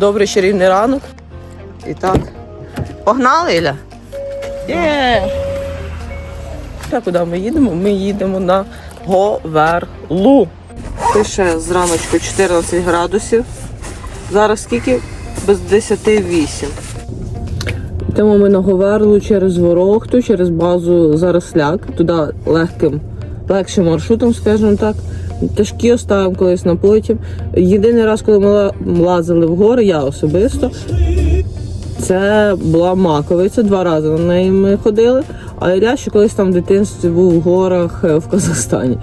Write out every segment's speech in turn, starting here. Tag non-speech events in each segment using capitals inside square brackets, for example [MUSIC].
Добрий чарівний ранок. І так. Погнали, Іля? Є! Так, куди ми їдемо? Ми їдемо на Говерлу. Пише зраночку 14 градусів. Зараз скільки? Без 10,8. Йдемо ми на Говерлу через Ворохту, через базу Заросляк, туди легким, легшим маршрутом, скажімо так. Тяжкі оставимо колись на потім. Єдиний раз, коли ми лазили в гори, я особисто, це була Маковиця, два рази на неї ми ходили. А Ілля ще колись там в дитинстві був в горах е, в Казахстані.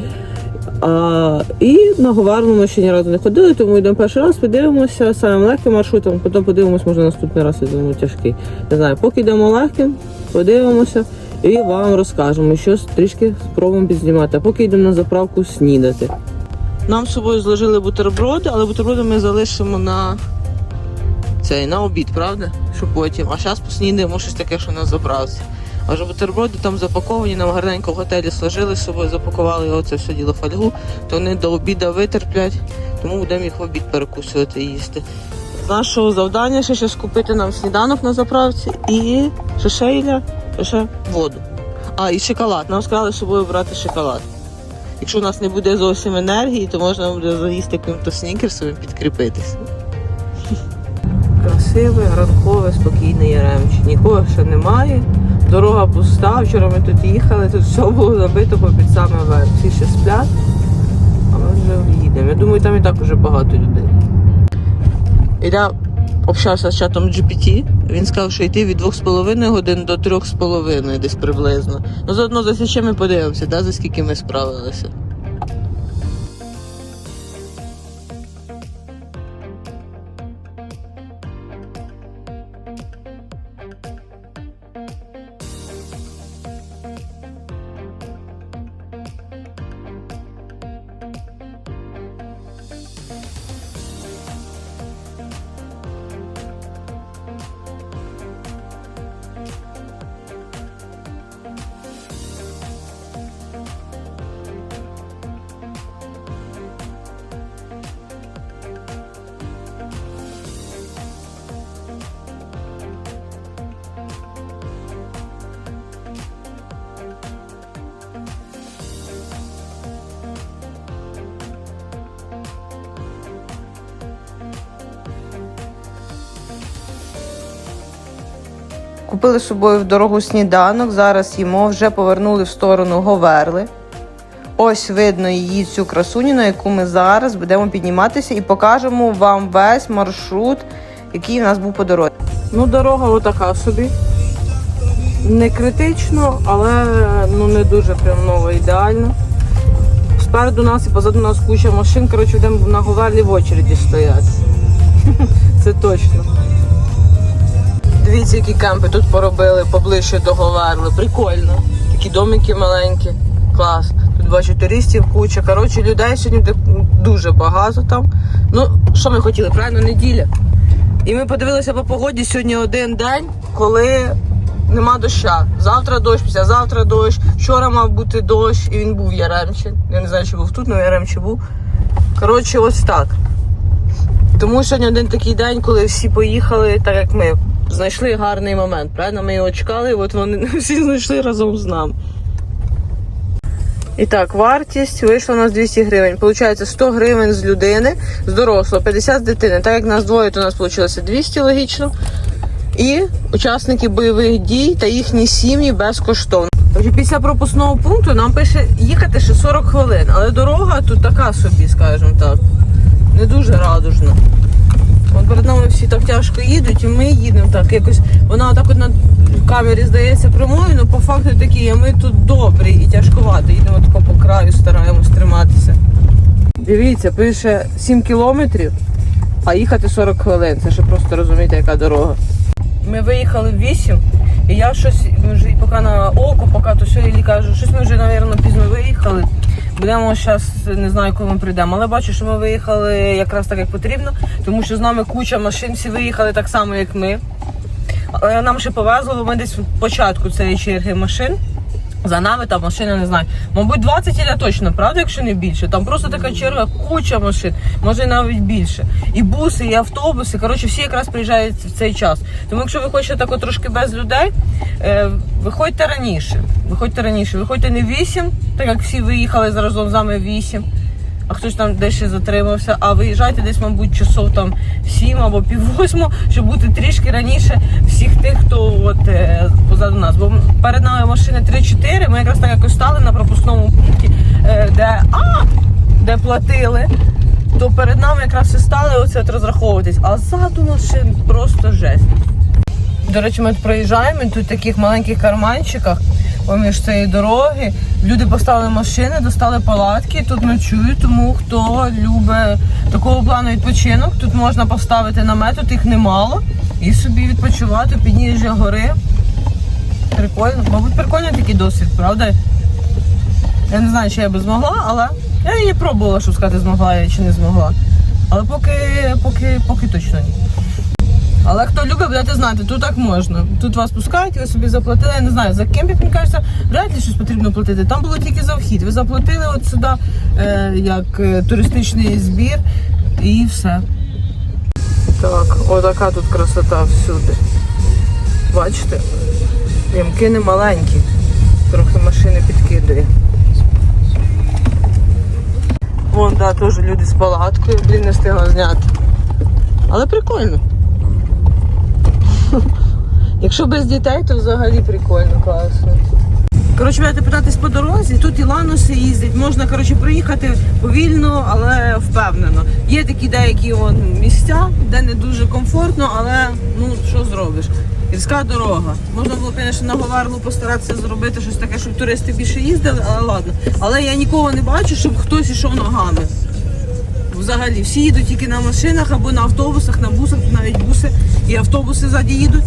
А, і на Говерлу ми ще ні разу не ходили, тому йдемо перший раз, подивимося самим легким маршрутом, потім подивимося, може наступний раз йдемо тяжкий. Не знаю, поки йдемо легким, подивимося і вам розкажемо, що трішки спробуємо підзнімати. А поки йдемо на заправку снідати. Нам з собою зложили бутерброди, але бутерброди ми залишимо на цей на обід, правда? Що потім. А зараз поснідаємо щось таке, що на заправці. А бутерброди там запаковані, нам гарненько в готелі сложили з собою, запакували його це все діло фольгу, то вони до обіду витерплять, тому будемо їх в обід перекусувати і їсти. Нашого завдання ще щось купити нам сніданок на заправці і що ще Що воду. А, і шоколад. Нам сказали з собою брати шоколад. Якщо у нас не буде зовсім енергії, то можна буде заїсти яким-то снікерсом і підкріпитися. Красиве, ранкове, спокійне Яремче. Нікого ще немає. Дорога пуста. Вчора ми тут їхали, тут все було забито по під саме верх. Всі ще сплять, а ми вже їдемо. Я думаю, там і так вже багато людей. Ілля общався з чатом GPT. Він сказав, що йти від 2,5 годин до 3,5 десь приблизно. Ну заодно за ще ми подивимося, да, за скільки ми справилися. Купили з собою в дорогу сніданок. Зараз їмо, вже повернули в сторону Говерли. Ось видно її цю красуню, на яку ми зараз будемо підніматися і покажемо вам весь маршрут, який у нас був по дорозі. Ну, дорога отака собі. Не критично, але ну не дуже прям нова, ідеально. Спереду нас і позаду нас куча машин. Коротше, будемо на Говерлі в очереді стояти. [LAUGHS] Це точно. Дивіться, які кемпи тут поробили поближче до Говерли. Прикольно. Такі домики маленькі. Клас. Тут бачу туристів куча. Коротше, людей сьогодні дуже багато там. Ну, що ми хотіли, правильно, неділя. І ми подивилися по погоді сьогодні один день, коли нема доща. Завтра дощ, післязавтра дощ. Вчора мав бути дощ, і він був в Яремчі. Я не знаю, чи був тут, але в Яремчі був. Коротше, ось так. Тому сьогодні один такий день, коли всі поїхали, так як ми. Знайшли гарний момент, правильно? Ми його чекали, і от вони [LAUGHS] всі знайшли разом з нами. І так, вартість вийшла у нас 200 гривень. Получається 100 гривень з людини, з дорослого, 50 з дитини. Так як нас двоє, то у нас вийшло 200 логічно. І учасники бойових дій та їхні сім'ї безкоштовно. Після пропускного пункту нам пише їхати ще 40 хвилин, але дорога тут така собі, скажімо так. Не дуже радужна. От перед нами всі так тяжко їдуть, і ми їдемо так. Якось вона отак от на камері здається прямою, але по факту такі, а ми тут добрі і тяжкувато. Їдемо тако по краю, стараємось триматися. Дивіться, пише 7 кілометрів, а їхати 40 хвилин. Це ще просто розумієте, яка дорога. Ми виїхали в 8, і я щось ми вже поки на око, поки то Лілі кажу, щось ми вже, мабуть, пізно виїхали. Будемо зараз, не знаю, коли ми прийдемо. Але бачу, що ми виїхали якраз так, як потрібно, тому що з нами куча машин, всі виїхали так само, як ми. Але нам ще повезло, бо ми десь в початку цієї черги машин. За нами там машини не знаю. Мабуть, 20 іде точно, правда, якщо не більше. Там просто така черга, куча машин, може навіть більше. І буси, і автобуси. Коротше, всі якраз приїжджають в цей час. Тому якщо ви хочете так трошки без людей, е, виходьте раніше. Виходьте раніше, виходьте не в 8, так як всі виїхали заразом з нами в 8. А хтось там десь затримався, а виїжджайте десь, мабуть, часов там 7 або пів восьму, щоб бути трішки раніше всіх тих, хто от е, позаду нас. Бо перед нами машини 3-4, ми якраз так якось стали на пропускному пункті, е, де а, де платили. То перед нами якраз і стали оце от розраховуватись, а ззаду машин просто жесть. До речі, ми проїжджаємо тут в таких маленьких карманчиках поміж цієї дороги. Люди поставили машини, достали палатки, тут ночують, тому хто любить такого плану відпочинок, тут можна поставити намет, тут їх немало, і собі відпочивати підніжжя гори. Прикольно. Мабуть, прикольний такий досвід, правда? Я не знаю, чи я би змогла, але я її пробувала, щоб сказати, змогла я чи не змогла. Але поки, поки, поки точно ні. Але хто любить, будете знати, тут так можна. Тут вас пускають, ви собі заплатили. Я не знаю, за кемпінг, мені кажеться, вряд ли щось потрібно платити. Там було тільки за вхід. Ви заплатили от сюди е, як е, туристичний збір і все. Так, отака тут красота всюди. Бачите? Ямки не маленькі. Трохи машини підкидує. Вон, да, теж люди з палаткою, блін, не встигла зняти. Але прикольно. [LAUGHS] Якщо без дітей, то взагалі прикольно, класно. Коротше, будете питатись по дорозі, тут і лануси їздять, можна коротше, проїхати повільно, але впевнено. Є такі деякі вон, місця, де не дуже комфортно, але ну що зробиш? Гірська дорога. Можна було, звісно, на Говерлу постаратися зробити щось таке, щоб туристи більше їздили, але ладно. Але я нікого не бачу, щоб хтось ішов ногами. Взагалі, всі їдуть тільки на машинах або на автобусах, на бусах, навіть буси і автобуси ззаді їдуть.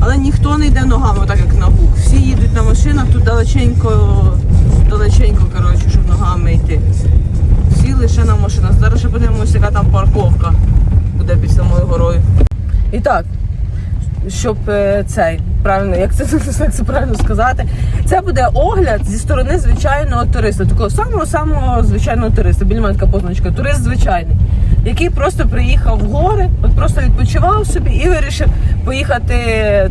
Але ніхто не йде ногами, так як на гук. Всі їдуть на машинах, тут далеченько, далеченько, коротше, щоб ногами йти. Всі лише на машинах. Зараз ще подивимося, яка там парковка буде під самою горою. І так, щоб е, цей правильно, як це, [LAUGHS] як це правильно сказати, це буде огляд зі сторони звичайного туриста, такого самого самого звичайного туриста. Біля така позначка, турист звичайний, який просто приїхав в гори, от просто відпочивав собі і вирішив поїхати.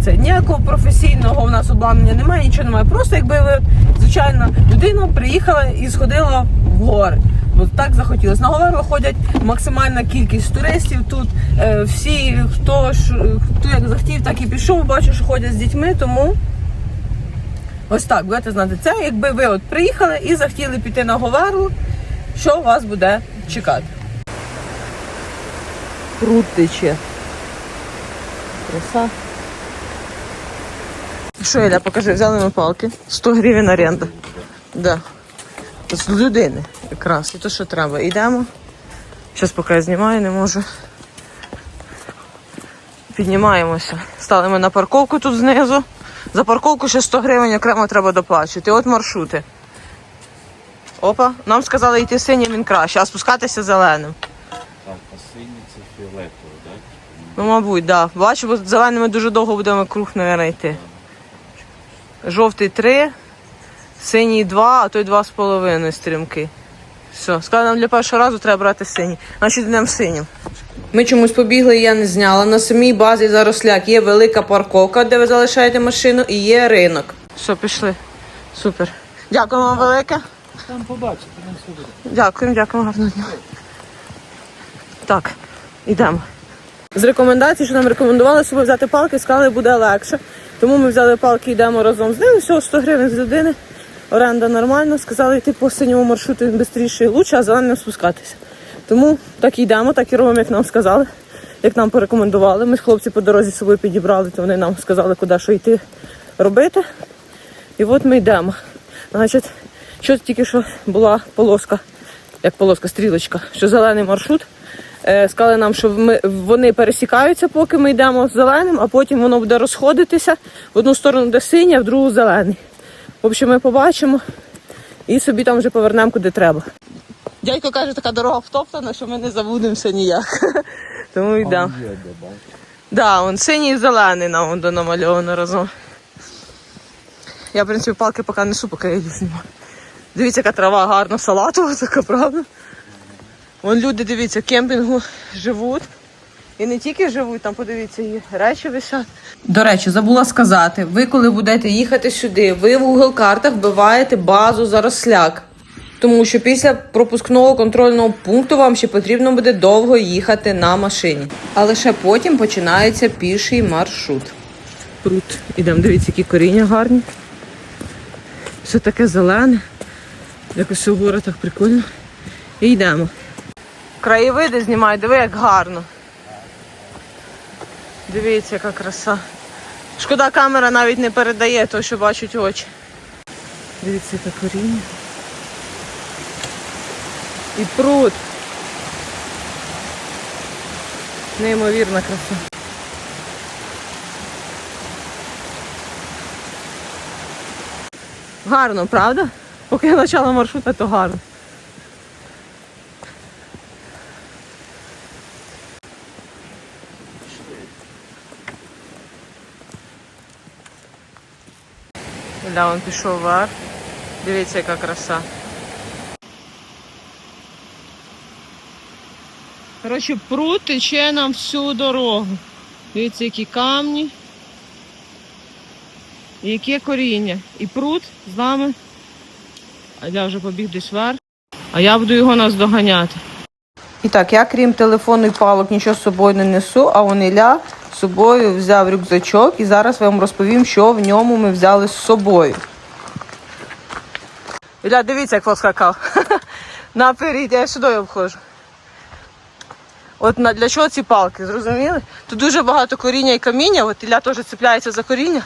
Це ніякого професійного у нас обладнання немає, нічого немає. Просто якби ви от, звичайна людина приїхала і сходила в гори. Бо так захотілося. На Говерло ходять максимальна кількість туристів. Тут е, всі, хто хто як захотів, так і пішов. Бачу, що ходять з дітьми, тому ось так будете знати. Це якби ви от приїхали і захотіли піти на Говерлу, що вас буде чекати. Пруд тече. Краса. Що, Іля, покажи, взяли ми палки. 100 гривень оренда. Да. З людини якраз. І то, що треба. Йдемо. Зараз поки я знімаю, не можу. Піднімаємося. Стали ми на парковку тут знизу. За парковку ще 100 гривень окремо треба доплачувати. От маршрути. Опа, нам сказали йти синім, він краще, а спускатися зеленим. Так, а синій це фіолетовий, так? Ну, мабуть, так. Да. Бачу, бо з зеленими дуже довго будемо круг, мабуть, йти. Жовтий 3, синій 2, а той 2,5 стрімки. Все, сказали, нам для першого разу треба брати синій. Значить, йдемо синім. Ми чомусь побігли, я не зняла. На самій базі Заросляк є велика парковка, де ви залишаєте машину, і є ринок. Все, пішли. Супер. Дякую вам велике. Там побачите, там все буде. Дякуємо, дякуємо, гарного дня. Так, йдемо. З рекомендацій, що нам рекомендували з собою взяти палки, сказали, буде легше. Тому ми взяли палки, йдемо разом з ними. Всього 100 гривень з людини. Оренда нормальна. Сказали йти по синьому маршруту він швидше і лучше, а зеленим спускатися. Тому так і йдемо, так і робимо, як нам сказали, як нам порекомендували. Ми хлопці по дорозі собою підібрали, то вони нам сказали, куди що йти робити. І от ми йдемо. Значить, що тільки що була полоска, як полоска, стрілочка, що зелений маршрут. Е, сказали нам, що ми, вони пересікаються, поки ми йдемо з зеленим, а потім воно буде розходитися. В одну сторону буде синій, а в другу зелений. В общем, ми побачимо і собі там вже повернемо куди треба. Дядько каже, така дорога втоптана, що ми не забудемося ніяк. [LAUGHS] Тому йдемо. Да, он синій і зелений нам он намальовано разом. Я, в принципі, палки поки несу, поки я їду знімаю. Дивіться, яка трава гарна, салатова така, правда? Вон люди, дивіться, кемпінгу живуть. І не тільки живуть, там подивіться, і речі висять. До речі, забула сказати, ви коли будете їхати сюди, ви в Google картах вбиваєте базу Заросляк. Тому що після пропускного контрольного пункту вам ще потрібно буде довго їхати на машині. А лише потім починається піший маршрут. Пруд. Ідемо, дивіться, які коріння гарні. Все таке зелене. Якось у горах так прикольно. І йдемо. Краєвиди знімай, диви, як гарно. Дивіться, яка краса. Шкода, камера навіть не передає то, що бачать очі. Дивіться, яке коріння. І пруд. Неймовірна краса. Гарно, правда? Поки я почала маршрута, то гарно. Ля, він пішов вверх. Дивіться, яка краса. Коротше, пруд тече нам всю дорогу. Дивіться, які камні. І яке коріння. І пруд з нами. А я вже побіг десь вверх. А я буду його наздоганяти. І так, я крім телефону і палок нічого з собою не несу, а он Ілля з собою взяв рюкзачок і зараз я вам розповім, що в ньому ми взяли з собою. Ілля, дивіться, як поскакав. [LAUGHS] Наперед, я сюди обходжу. От для чого ці палки, зрозуміли? Тут дуже багато коріння і каміння, от Ілля теж цепляється за коріння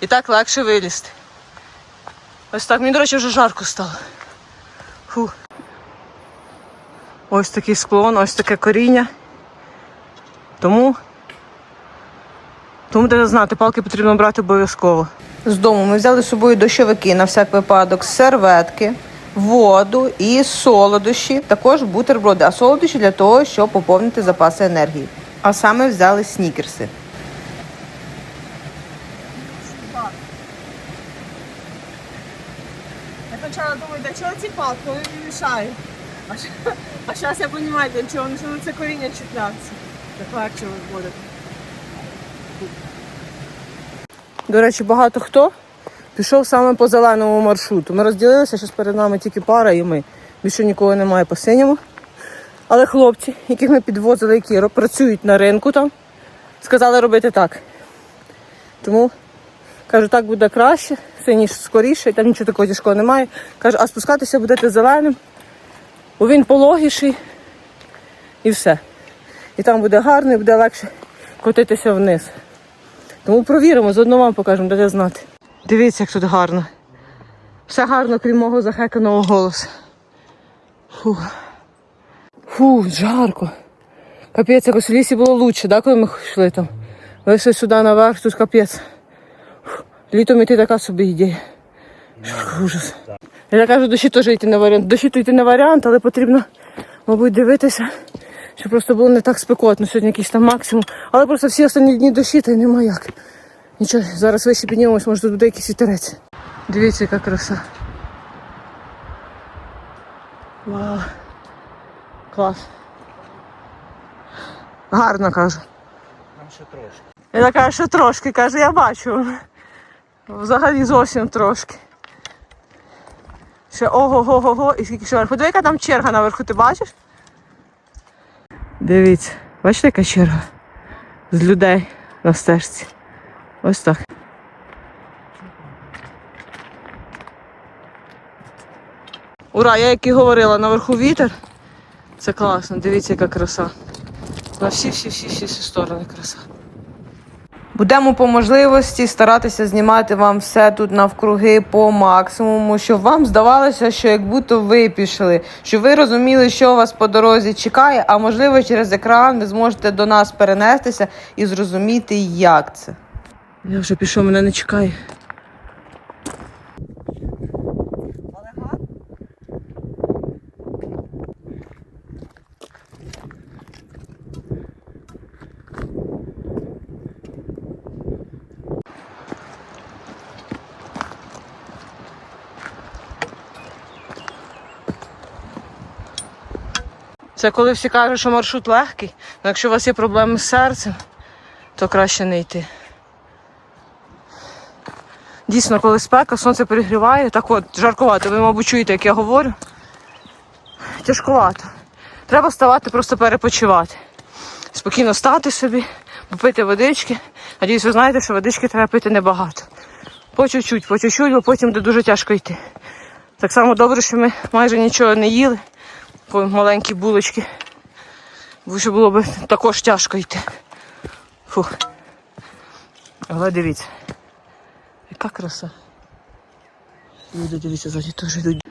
і так легше вилізти. Ось так, мені, до речі, вже жарко стало. Фу. Ось такий склон, ось таке коріння. Тому, тому треба знати, палки потрібно брати обов'язково. З дому ми взяли з собою дощовики на всяк випадок, серветки, воду і солодощі, також бутерброди, а солодощі для того, щоб поповнити запаси енергії. А саме взяли снікерси. Я спочатку думаю, для чого ці палки, вони не мішають. А, зараз я розумію, для чого, ну, це коріння чіплятися. Так легше буде. До речі, багато хто пішов саме по зеленому маршруту. Ми розділилися, зараз перед нами тільки пара і ми. Більше нікого немає по синьому. Але хлопці, яких ми підвозили, які працюють на ринку там, сказали робити так. Тому кажу, так буде краще, синій скоріше, там нічого такого тяжкого немає. Каже, а спускатися будете зеленим, бо він пологіший і все. І там буде гарно, і буде легше котитися вниз. Тому провіримо, заодно вам покажемо, дайте знати. Дивіться, як тут гарно. Все гарно, крім мого захеканого голосу. Фу. Фу, жарко. Капець, якось в лісі було лучше, да, коли ми йшли там. Вийшли сюди наверх, тут капець. Літом іти така собі ідея. Жарко, ужас. Я кажу, дощі теж йти не варіант. Дощі то йти не варіант, але потрібно, мабуть, дивитися, щоб просто було не так спекотно. Сьогодні якийсь там максимум. Але просто всі останні дні дощі, та й нема як. Нічого, зараз вище піднімемось, може тут буде якийсь вітерець. Дивіться, яка краса. Вау. Клас. Гарно кажу. Там ще трошки. Я така, що трошки, каже, я бачу. Взагалі зовсім трошки. Ще ого-го-го-го і скільки ще вверху. Подиви, яка там черга наверху, ти бачиш? Дивіться, бачите, яка черга? З людей на стежці. Ось так. Ура, я як і говорила, наверху вітер. Це класно, дивіться, яка краса. На всі-всі-всі-всі сторони краса. Будемо по можливості старатися знімати вам все тут навкруги по максимуму, щоб вам здавалося, що як будто ви пішли, щоб ви розуміли, що вас по дорозі чекає, а можливо через екран ви зможете до нас перенестися і зрозуміти, як це. Я вже пішов, мене не чекає. Це коли всі кажуть, що маршрут легкий, але якщо у вас є проблеми з серцем, то краще не йти. Дійсно, коли спека, сонце перегріває, так от, жаркувато, ви, мабуть, чуєте, як я говорю. Тяжкувато. Треба вставати, просто перепочивати. Спокійно стати собі, попити водички. Надіюсь, ви знаєте, що водички треба пити небагато. По чуть-чуть, по чуть-чуть, бо потім буде дуже тяжко йти. Так само добре, що ми майже нічого не їли, маленькі булочки. Бо що було б також тяжко йти. Фух. Але дивіться. Яка краса. Люди, дивіться, ззаді теж йдуть.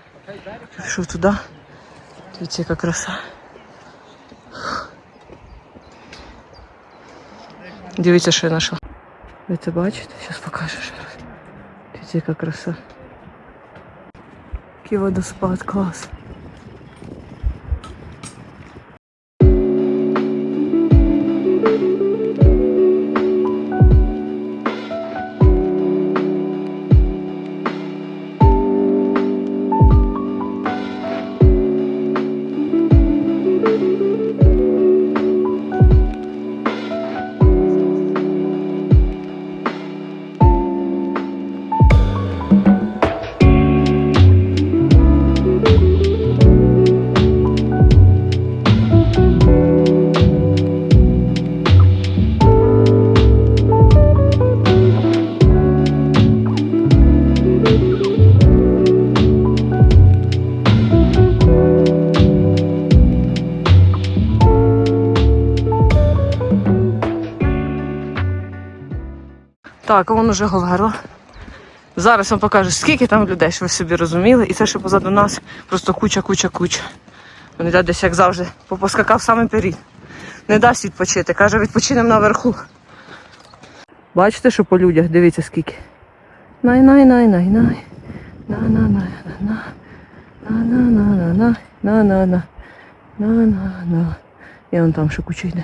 Пішов туди. Дивіться, яка краса. Дивіться, що я знайшла. Ви це бачите? Зараз покажу ще раз. Дивіться, яка краса. Який водоспад, клас. Так, вон уже Говерла. Зараз вам покажу, скільки там людей, щоб ви собі розуміли. І це, що позаду нас просто куча-куча-куча. Вони да, десь, як завжди, попоскакав саме перід. Не дасть відпочити. Каже, відпочинемо наверху. Бачите, що по людях, дивіться скільки. Най-най-най-най-най. На-на-на-на-на. На-на-на-на-на. На-на-на. На-на-на. І он там ще куча йде.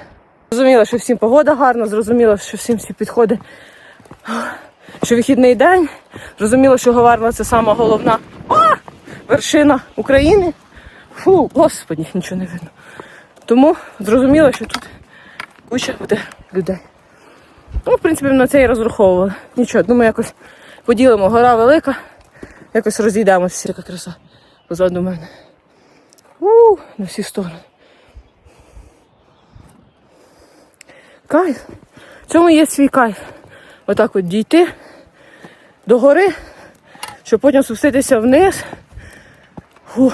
Зрозуміло, що всім погода гарна, зрозуміло, що всім всі підходи що вихідний день. Зрозуміло, що Говерла це сама головна а! вершина України. Фу, господі, нічого не видно. Тому зрозуміло, що тут куча буде людей. Ну, в принципі, на це і розраховували. Нічого, думаю, якось поділимо. Гора велика, якось розійдемося. Яка краса позаду мене. У, на всі сторони. Кайф. В цьому є свій кайф. Отак от дійти до гори, щоб потім спуститися вниз Фу.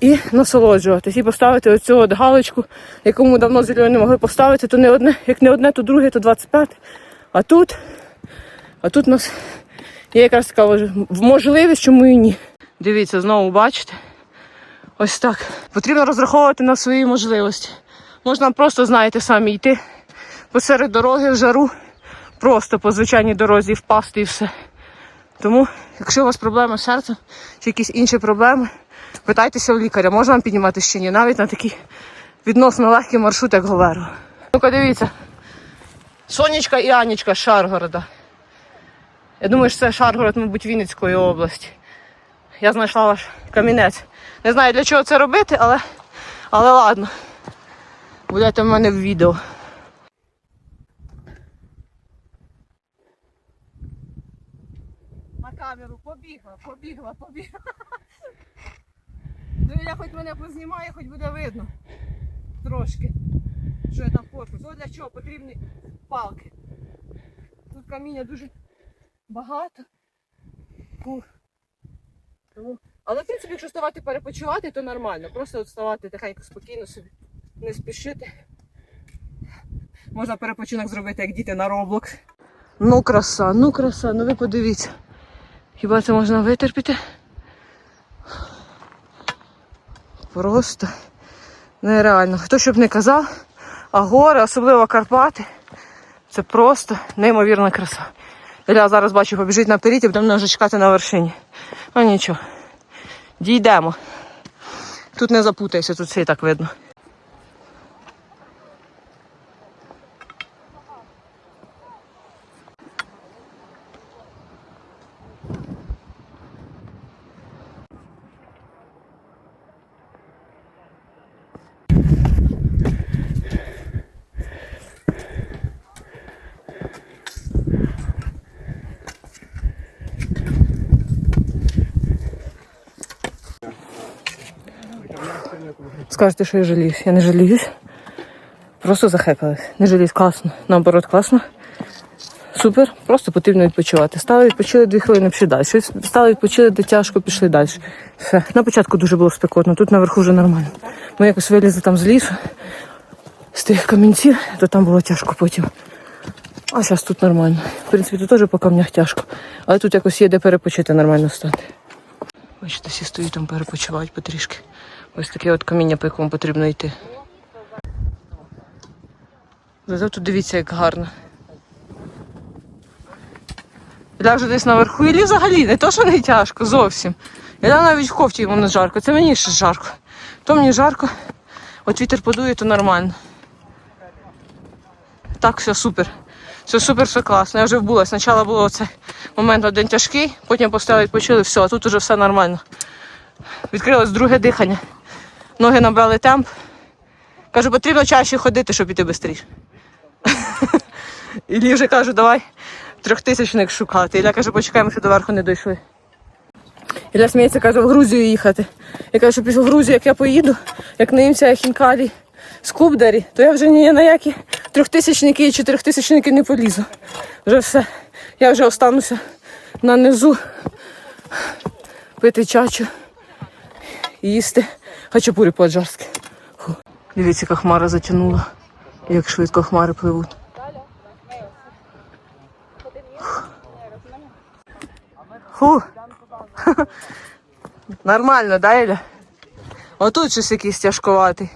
і насолоджуватись. І поставити оцю от галочку, яку ми давно з Ільою не могли поставити, то не одне, як не одне, то друге, то 25. А тут, а тут у нас є якраз така можливість, чому і ні. Дивіться, знову бачите. Ось так. Потрібно розраховувати на свої можливості. Можна просто, знаєте, самі йти посеред дороги в жару, просто по звичайній дорозі впасти і все. Тому, якщо у вас проблеми з серцем чи якісь інші проблеми, питайтеся у лікаря, можна вам піднімати чи ні, навіть на такий відносно легкий маршрут, як Говеру. Ну-ка дивіться. Сонечка і Анічка з Шаргорода. Я думаю, що це Шаргород, мабуть, Вінницької області. Я знайшла ваш камінець. Не знаю для чого це робити, але, але ладно. Будете в мене в відео. Камеру побігла, побігла, побігла. Ну я хоч мене познімає, хоч буде видно. Трошки. Що я там корпус. Ось для чого потрібні палки. Тут каміння дуже багато. Тому... Але в принципі, якщо ставати перепочивати, то нормально. Просто от вставати тихенько, спокійно собі, не спішити. Можна перепочинок зробити, як діти на Roblox. Ну краса, ну краса, ну ви подивіться. Хіба це можна витерпіти? Просто нереально. Хто щоб не казав, а гори, особливо Карпати, це просто неймовірна краса. Ілля зараз бачу, побіжить наперед і будемо вже чекати на вершині. Ну нічого. Дійдемо. Тут не запутайся, тут все і так видно. Скажете, що я жаліюсь. Я не жаліюсь. Просто захекалась. Не жаліюсь, класно. Наоборот, класно. Супер, просто потрібно відпочивати. Стали відпочили дві хвилини, пішли далі. Стали відпочили, де тяжко, пішли далі. Все. На початку дуже було спекотно, тут наверху вже нормально. Ми якось вилізли там з лісу, з тих камінців, то там було тяжко потім. А зараз тут нормально. В принципі, тут теж по камнях тяжко. Але тут якось є де перепочити нормально стати. Бачите, всі стоять там перепочивають потрішки. Ось таке от каміння, по якому потрібно йти. Зато тут дивіться, як гарно. Я вже десь наверху, і взагалі не то, що не тяжко, зовсім. Я навіть в кофті йому не жарко. Це мені ще жарко. То мені жарко, от вітер подує, то нормально. Так, все супер. Все супер, все класно. Я вже вбула. Спочатку було цей момент один тяжкий, потім поставили, відпочили, все, а тут уже все нормально. Відкрилось друге дихання. Ноги набрали темп. Кажу, потрібно чаще ходити, щоб іти швидше. [LAUGHS] Іллі вже кажу, давай трьохтисячник шукати. Ілля каже, почекаємо, що до верху не дійшли. Ілля сміється, каже, в Грузію їхати. Я кажу, що після Грузії, як я поїду, як наїмся хінкалі з Кубдарі, то я вже ні на які трьохтисячники і чотирьохтисячники не полізу. Вже все. Я вже остануся на низу пити чачу їсти хачапурі по-аджарськи. Дивіться, яка хмара затягнула, як швидко хмари пливуть. Фу. [LAUGHS] Нормально, да, Іля? Отут щось якийсь тяжкуватий.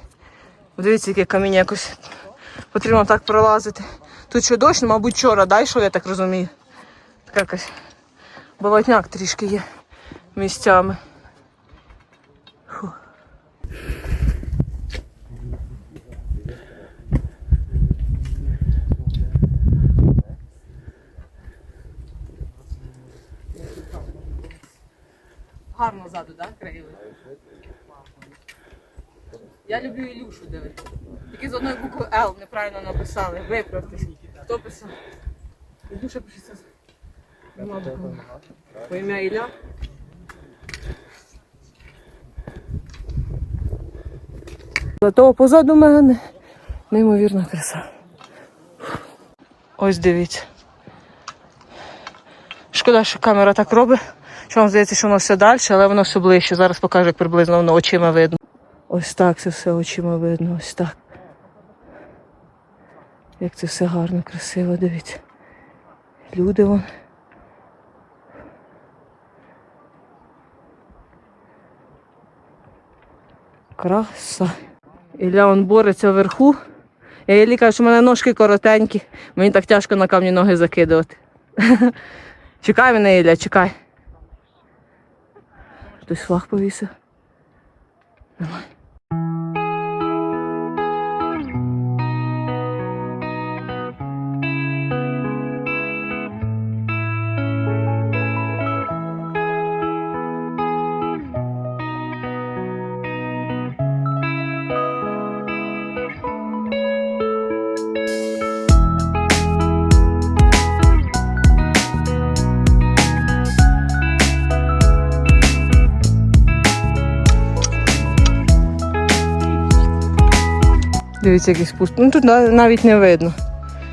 Дивіться, яке каміння якось потрібно так пролазити. Тут ще дощ, мабуть, вчора, да, йшов, я так розумію. Така якась болотняк трішки є місцями. Гарно ззаду, так, краєвид? Я люблю Ілюшу дивитися. Тільки з одної букви Л неправильно написали. Виправтесь. Хто писав? Ілюша пишеться. По ім'я Ілля. Зато позаду мене неймовірна краса. Ось дивіться. Шкода, що камера так робить. Що вам здається, що воно все далі, але воно все ближче. Зараз покажу, як приблизно воно очима видно. Ось так це все очима видно, ось так. Як це все гарно, красиво, дивіться. Люди вон. Краса. Ілля он бореться вверху. Я Іллі кажу, що в мене ножки коротенькі. Мені так тяжко на камні ноги закидувати. [LAUGHS] Чекай мене, Ілля, чекай. Хтось флаг повісив. Давай. Дивіться, який спуск. Ну тут навіть не видно,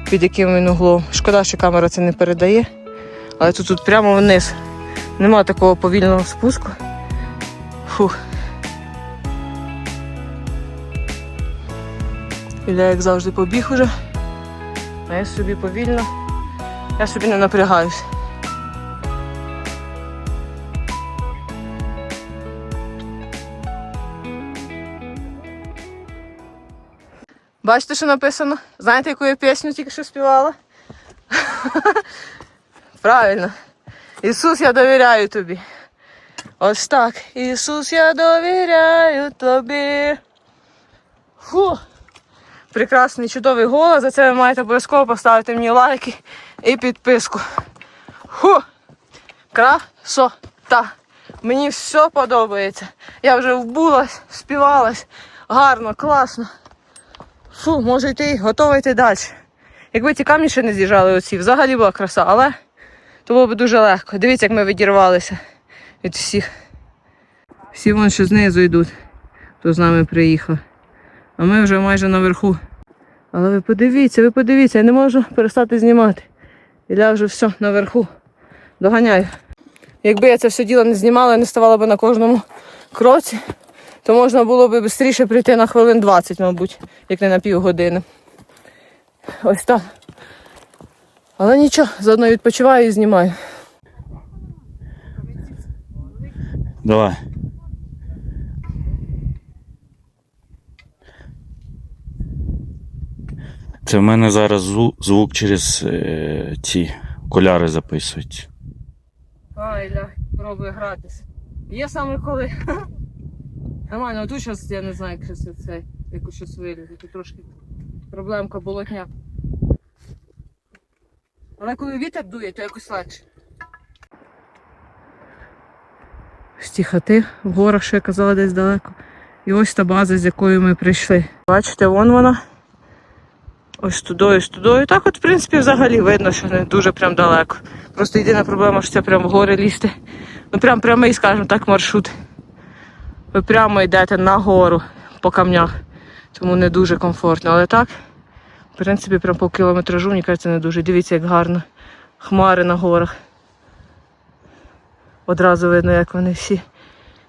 під яким він углом. Шкода, що камера це не передає. Але тут, тут прямо вниз. Нема такого повільного спуску. Фух. Ілля, як завжди, побіг уже. А я собі повільно. Я собі не напрягаюсь. Бачите, що написано? Знаєте, яку я пісню тільки що співала? [LAUGHS] Правильно. Ісус, я довіряю тобі. Ось так. Ісус, я довіряю тобі. Фу. Прекрасний, чудовий голос. За це ви маєте обов'язково поставити мені лайки і підписку. Фу. Красота. Мені все подобається. Я вже вбулась, співалась. Гарно, класно. Фу, може йти, готова йти далі. Якби ті камні ще не з'їжджали оці, взагалі була краса, але то було б дуже легко. Дивіться, як ми відірвалися від всіх. Всі вон що знизу йдуть. хто з нами приїхав. А ми вже майже наверху. Але ви подивіться, ви подивіться, я не можу перестати знімати. Ілля вже все наверху. Доганяю. Якби я це все діло не знімала і не ставала би на кожному кроці, то можна було б швидше прийти на хвилин 20, мабуть, як не на півгодини. Ось так. Але нічого, заодно відпочиваю і знімаю. Давай. Це в мене зараз звук через е, ці окуляри записується. Ай, ля, пробую гратися. Є саме коли. [LAUGHS] Нормально, тут зараз я не знаю, як це це, якось щось вилізе. Тут трошки проблемка болотня. Але коли вітер дує, то якось легше. Ось ті хати в горах, що я казала, десь далеко. І ось та база, з якою ми прийшли. Бачите, вон вона. Ось тудою, ось тудою. Так от, в принципі, взагалі видно, що не дуже прям далеко. Просто єдина проблема, що це прям в гори лізти. Ну прям прямий, скажімо так, маршрут. Ви прямо йдете на гору по камнях. Тому не дуже комфортно. Але так, в принципі, прям по кілометражу, мені кажеться, не дуже. Дивіться, як гарно. Хмари на горах. Одразу видно, як вони всі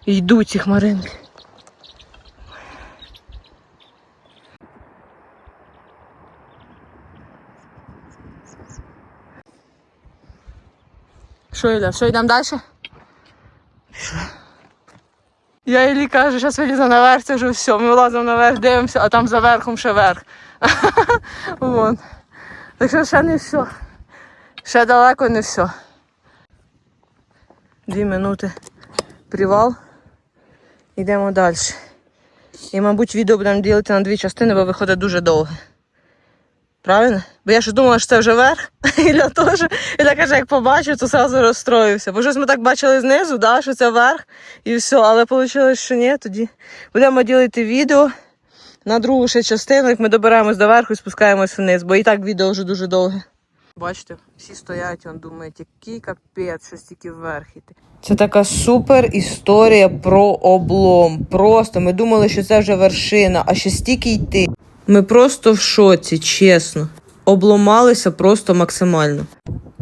йдуть, ці хмаринки. Що, Ілля, що, йдемо далі? Я Іллі кажу, зараз вилізу наверх, це вже все. Ми влазимо наверх, дивимося, а там за верхом ще верх. [LAUGHS] Вон. Так що ще не все. Ще далеко не все. Дві минути привал. Йдемо далі. І, мабуть, відео будемо ділити на дві частини, бо виходить дуже довго. Правильно? Бо я ж думала, що це вже верх. [LAUGHS] Ілля теж. Ілля каже, як побачив, то одразу розстроївся. Бо щось ми так бачили знизу, да, що це верх і все. Але вийшло, що ні, тоді будемо ділити відео на другу ще частину, як ми добираємось до верху і спускаємось вниз, бо і так відео вже дуже довге. Бачите, всі стоять, он думають, який капець, щось тільки вверх іти. Це така супер історія про облом. Просто ми думали, що це вже вершина, а ще стільки йти. Ми просто в шоці, чесно. Обломалися просто максимально.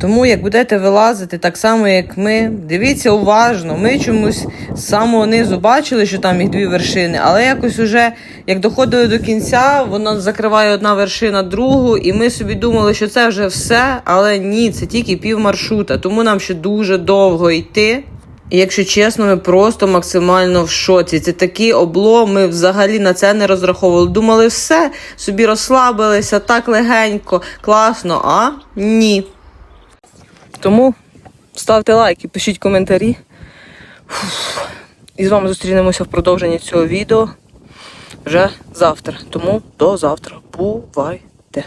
Тому, як будете вилазити так само, як ми, дивіться уважно. Ми чомусь з самого низу бачили, що там їх дві вершини, але якось уже як доходили до кінця, воно закриває одна вершина другу, і ми собі думали, що це вже все, але ні, це тільки пів маршрута, тому нам ще дуже довго йти. Якщо чесно, ми просто максимально в шоці. Це такий облом, ми взагалі на це не розраховували. Думали, все, собі розслабилися так легенько, класно, а ні. Тому ставте лайки, пишіть коментарі. Фух. І з вами зустрінемося в продовженні цього відео вже завтра. Тому до завтра. Бувайте.